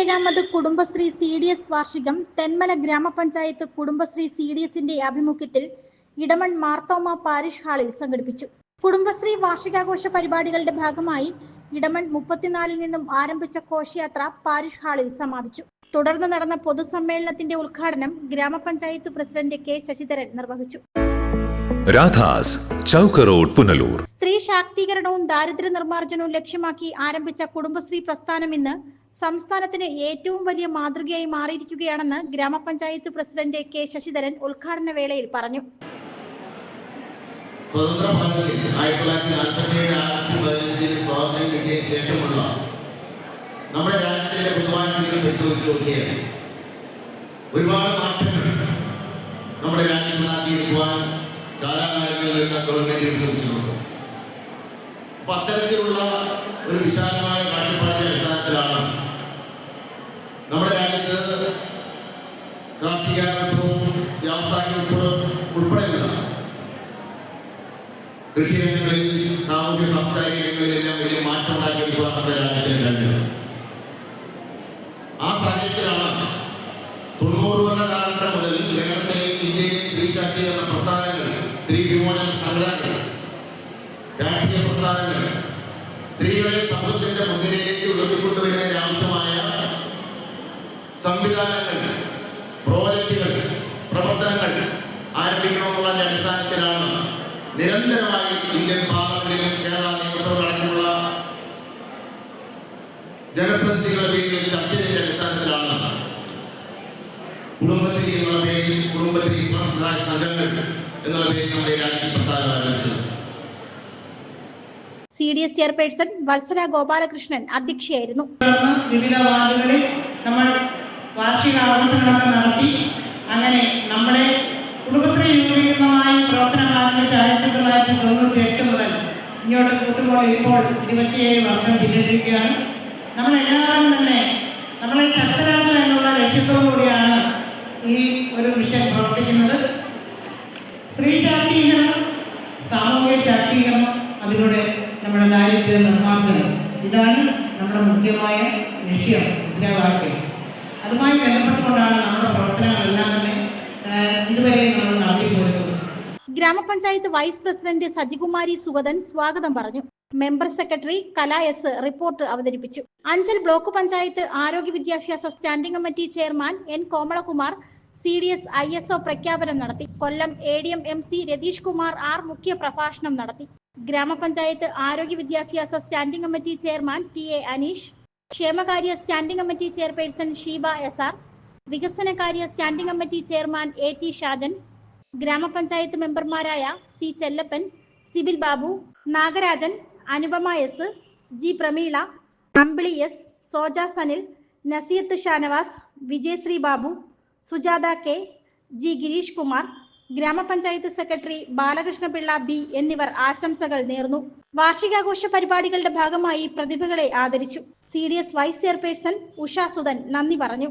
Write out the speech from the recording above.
പതിനേഴാമത് Kudumbashree C D S വാർഷികം തെന്മല ഗ്രാമപഞ്ചായത്ത് Kudumbashree C D എസിന്റെ ആഭിമുഖ്യത്തിൽ ഇടമൺ മാർത്തോമ പാരിഷ് ഹാളിൽ സംഘടിപ്പിച്ചു. കുടുംബശ്രീ വാർഷികാഘോഷ പരിപാടികളുടെ ഭാഗമായി ഇടമൺ മുപ്പത്തിനാലിൽ നിന്നും ആരംഭിച്ച ഘോഷയാത്ര പാരിഷ് ഹാളിൽ സമാപിച്ചു. തുടർന്ന് നടന്ന പൊതുസമ്മേളനത്തിന്റെ ഉദ്ഘാടനം ഗ്രാമപഞ്ചായത്ത് പ്രസിഡന്റ് കെ ശശിധരൻ നിർവഹിച്ചു. രാധാസ് ചൗക്ക് റോഡ് പുനലൂർ. സ്ത്രീ ശാക്തീകരണവും ദാരിദ്ര്യ നിർമ്മാർജനവും ലക്ഷ്യമാക്കി ആരംഭിച്ച കുടുംബശ്രീ പ്രസ്ഥാനം ഇന്ന് സംസ്ഥാനത്തിന് ഏറ്റവും വലിയ മാതൃകയായി മാറിയിരിക്കുകയാണെന്ന് ഗ്രാമപഞ്ചായത്ത് പ്രസിഡന്റ് കെ ശശിധരൻ ഉദ്ഘാടന വേളയിൽ പറഞ്ഞു. നമ്മുടെ രാജ്യത്തിന്റെ ഒരുപാട് മാറ്റങ്ങൾ നമ്മുടെ ഒരു വിശാലമായ കാഴ്ചപ്പാടിന്റെ കൃഷിരംഗങ്ങളിൽ സാമൂഹ്യ സാംസ്കാരിക രംഗങ്ങളിലെല്ലാം വലിയ മാറ്റം ഉണ്ടാക്കിയെടുക്കുവാൻ നമ്മുടെ കഴിഞ്ഞത്. ആ സാഹചര്യത്തിലാണ് തൊണ്ണൂറുകളുടെ കാലഘട്ടം മുതൽ കേരളത്തിലെ ഇന്ത്യയിലെ സ്ത്രീ ശാക്തീകരണ പ്രസ്ഥാനങ്ങൾ സ്ത്രീ വിമോചന സംഘടനകൾ രാഷ്ട്രീയ പ്രസ്ഥാനങ്ങൾ സ്ത്രീകളെ സമൂഹത്തിന്റെ മുൻനിരയിലേക്ക് ഉയർത്തിക്കൊണ്ടുവരുന്നതിന് ആവശ്യമായ സംവിധാനങ്ങൾ പ്രോജക്റ്റുകൾ ഇന്ത്യൻ പാർലമെന്റിലും കേരള നിയമസഭ അടക്കമുള്ള ജനപ്രതിനിധികളുടെ പേരിൽ ചർച്ച ചെയ്ത അടിസ്ഥാനത്തിലാണ് കുടുംബശ്രീ എന്നുള്ള പേരിൽ കുടുംബശ്രീ സ്വയം സഹായ സംഘങ്ങൾ എന്നുള്ള പേരിൽ നമ്മുടെ രാജ്യത്ത് പ്രസ്ഥാനം ആരംഭിച്ചത്. C D S chairperson Vatsala Gopalakrishnan അധ്യക്ഷയായിരുന്നു. വിവിധ വാർഡുകളിൽ നമ്മൾ വാർഷിക ആഘോഷങ്ങളൊക്കെ നടത്തി. അങ്ങനെ നമ്മുടെ കുടുംബശ്രീ രൂപീകൃതമായി പ്രവർത്തനം ആരംഭിച്ച ആയിരത്തി തൊള്ളായിരത്തി തൊണ്ണൂറ്റി എട്ട് മുതൽ ഇങ്ങോട്ട് കൂട്ടുമ്പോൾ ഇപ്പോൾ ഇരുപത്തിയേഴ് വർഷം പിന്നിട്ടിരിക്കുകയാണ്. നമ്മളെല്ലാവരും തന്നെ നമ്മളെ ശക്തരാക്കുക എന്നുള്ള ലക്ഷ്യത്തോടു കൂടിയാണ് ഈ ഒരു മിഷൻ പ്രവർത്തിക്കുന്നത്. സ്ത്രീ ശാക്തീകരണം സാമൂഹ്യ ശാക്തീകരണം അതിലൂടെ നമ്മുടെ ദാരിദ്ര്യ നിർമ്മാർജനം. ഇതാണ് നമ്മുടെ മുഖ്യമായ ലക്ഷ്യം മുദ്രാവാക്യം. അതുമായി ബന്ധപ്പെട്ടുകൊണ്ടാണ് നമ്മുടെ പ്രവർത്തനങ്ങളെല്ലാം തന്നെ ഇതുവരെ ഗ്രാമപഞ്ചായത്ത് വൈസ് പ്രസിഡന്റ് സജികുമാരി സുഗതൻ സ്വാഗതം പറഞ്ഞു. Member secretary Kala S report അവതരിപ്പിച്ചു. അഞ്ചൽ ബ്ലോക്ക് പഞ്ചായത്ത് ആരോഗ്യ വിദ്യാഭ്യാസ standing committee chairman N Komalakumar C D S I S O പ്രഖ്യാപനം നടത്തി. Kollam A D M M C Ratheesh Kumar R മുഖ്യ പ്രഭാഷണം നടത്തി. ഗ്രാമപഞ്ചായത്ത് ആരോഗ്യ വിദ്യാഭ്യാസ standing committee chairman T A Aneesh ക്ഷേമകാര്യ standing committee chairperson Sheeba S R വികസനകാര്യ standing committee chairman A T Shajan grama panchayat മെമ്പർമാരായ C Chellappan Sibil Babu Nagarajan Anupama S G Prameela Ambili S Soja Sanil നസീർത്ത് Shanavas Vijayasree Babu Sujatha K G Gireesh Kumar grama panchayat secretary Balakrishnapillai B എന്നിവർ ആശംസകൾ നേർന്നു. വാർഷികാഘോഷ പരിപാടികളുടെ ഭാഗമായി പ്രതിഭകളെ ആദരിച്ചു. C D S vice chairperson Usha Sudhan നന്ദി പറഞ്ഞു.